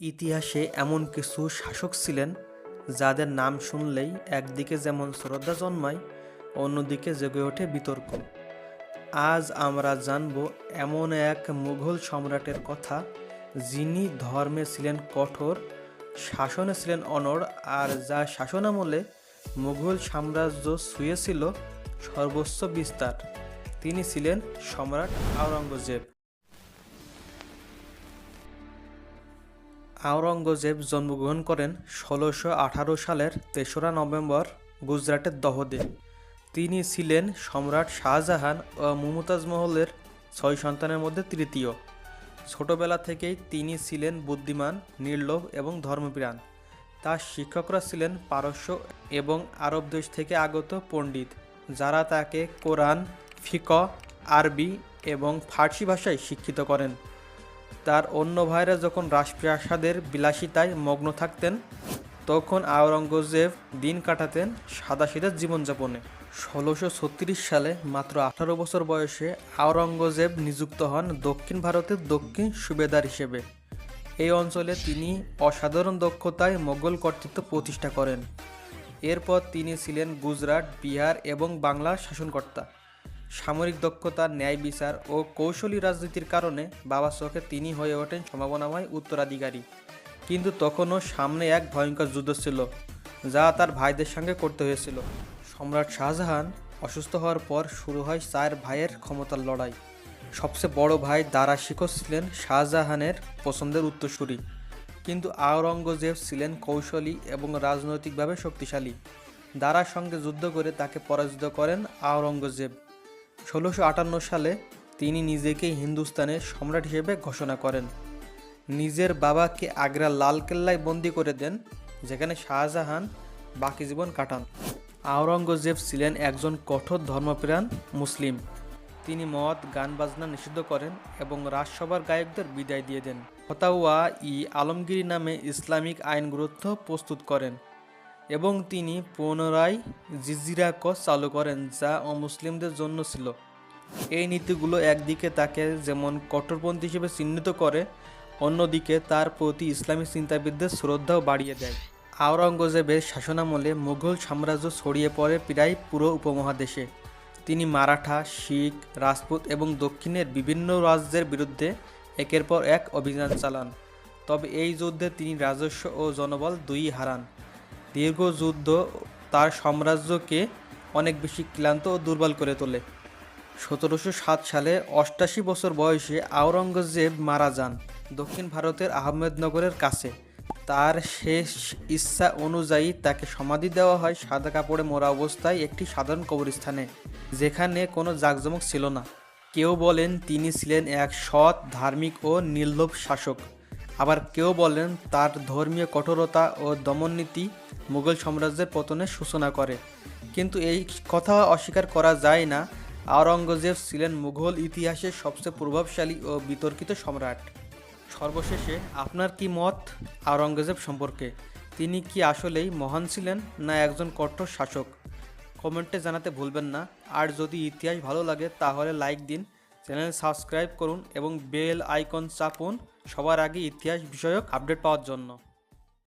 ইতিহাসে এমন কিছু শাসক ছিলেন যাদের নাম শুনলেই একদিকে যেমন শ্রদ্ধা জন্মায়, অন্যদিকে জেগে ওঠে বিতর্ক। আজ আমরা জানব এমন এক মুঘল সম্রাটের কথা যিনি ধর্মে ছিলেন কঠোর, শাসনে ছিলেন অনড় আর যা শাসনামলে মুঘল সাম্রাজ্য ছুঁয়েছিল সর্বোচ্চ বিস্তার। তিনি ছিলেন সম্রাট আওরঙ্গজেব। আওরঙ্গজেব জন্মগ্রহণ করেন ষোলোশো আঠারো সালের তেসরা নভেম্বর, গুজরাটের দহদে। তিনি ছিলেন সম্রাট শাহজাহান ও মুমতাজ মহলের ছয় সন্তানের মধ্যে তৃতীয়। ছোটবেলা থেকেই তিনি ছিলেন বুদ্ধিমান, নির্লোভ এবং ধর্মপ্রাণ। তার শিক্ষকরা ছিলেন পারস্য এবং আরব দেশ থেকে আগত পণ্ডিত, যারা তাকে কোরআন ফিক আরবি এবং ফার্সি ভাষায় শিক্ষিত করেন। তার অন্য ভাইরা যখন রাজপ্রাসাদের বিলাসিতায় মগ্ন থাকতেন, তখন আওরঙ্গজেব দিন কাটাতেন সাদাসিধা জীবনযাপনে। ষোলোশো ছত্রিশ সালে মাত্র আঠারো বছর বয়সে আওরঙ্গজেব নিযুক্ত হন দক্ষিণ ভারতের দক্ষিণ সুবেদার হিসেবে। এই অঞ্চলে তিনি অসাধারণ দক্ষতায় মোগল কর্তৃত্ব প্রতিষ্ঠা করেন। এরপর তিনি ছিলেন গুজরাট, বিহার এবং বাংলার শাসনকর্তা। সামরিক দক্ষতা, ন্যায় বিচার ও কৌশলী রাজনীতির কারণে বাবা চোখে তিনি হয়ে ওঠেন সম্ভাবনাময় উত্তরাধিকারী। কিন্তু তখনও সামনে এক ভয়ঙ্কর যুদ্ধ ছিল, যা তার ভাইদের সঙ্গে করতে হয়েছিল। সম্রাট শাহজাহান অসুস্থ হওয়ার পর শুরু হয় চার ভাইয়ের ক্ষমতার লড়াই। সবচেয়ে বড় ভাই দারা শিখর ছিলেন শাহজাহানের পছন্দের উত্তরসূরি। কিন্তু আওরঙ্গজেব ছিলেন কৌশলী এবং রাজনৈতিকভাবে শক্তিশালী। দারার সঙ্গে যুদ্ধ করে তাকে পরাজিত করেন আওরঙ্গজেব। ষোলোশো আটান্ন সালে তিনি নিজেকে হিন্দুস্তানের সম্রাট হিসেবে ঘোষণা করেন। নিজের বাবাকে আগ্রার লালকেল্লায় বন্দি করে দেন, যেখানে শাহজাহান বাকি জীবন কাটান। আওরঙ্গজেব ছিলেন একজন কঠোর ধর্মপ্রাণ মুসলিম। তিনি মদ, গান বাজনা নিষিদ্ধ করেন এবং রাজসভার গায়কদের বিদায় দিয়ে দেন। ফতাওয়া ই আলমগীর নামে ইসলামিক আইন গ্রন্থ প্রস্তুত করেন। এবং তিনি পুনরায় জিজিরা কর চালু করেন, যা অমুসলিমদের জন্য ছিল। এই নীতিগুলো একদিকে তাকে যেমন কট্টরপন্থী হিসেবে চিহ্নিত করে, অন্যদিকে তার প্রতি ইসলামী চিন্তাবিদদের শ্রদ্ধাও বাড়িয়ে দেয়। আওরঙ্গজেবের শাসনামলে মুঘল সাম্রাজ্য ছড়িয়ে পড়ে প্রায় পুরো উপমহাদেশে। তিনি মারাঠা, শিখ, রাজপুত এবং দক্ষিণের বিভিন্ন রাজ্যের বিরুদ্ধে একের পর এক অভিযান চালান। তবে এই যুদ্ধে তিনি রাজস্ব ও জনবল দুইই হারান। দীর্ঘ যুদ্ধ তার সাম্রাজ্যকে অনেক বেশি ক্লান্ত ও দুর্বল করে তোলে। সতেরোশো সাত সালে অষ্টাশি বছর বয়সে আওরঙ্গজেব মারা যান দক্ষিণ ভারতের আহমেদনগরের কাছে। তার শেষ ইচ্ছা অনুযায়ী তাকে সমাধি দেওয়া হয় সাদা কাপড়ে মোড়া অবস্থায় একটি সাধারণ কবরস্থানে, যেখানে কোনো জাঁকজমক ছিল না। কেউ বলেন তিনি ছিলেন এক সৎ, ধার্মিক ও নির্লোভ শাসক। আবার কেউ বলেন তার ধর্মীয় কঠোরতা ও দমননীতি মুঘল সাম্রাজ্যের পতনের সূচনা করে। কিন্তু এই কথা অস্বীকার করা যায় না। আওরঙ্গজেব ছিলেন মুঘল ইতিহাসের সবচেয়ে প্রভাবশালী ও বিতর্কিত সম্রাট। সর্বশেষে আপনার কি মত আওরঙ্গজেব সম্পর্কে? তিনি কি আসলেই মহান ছিলেন না একজন কঠোর শাসক? কমেন্টে জানাতে ভুলবেন না। আর যদি ইতিহাস ভালো লাগে তাহলে লাইক দিন। চ্যানেল সাবস্ক্রাইব করুন এবং বেল আইকন চাপুন সবার আগে ইতিহাস বিষয়ক আপডেট পাওয়ার জন্য।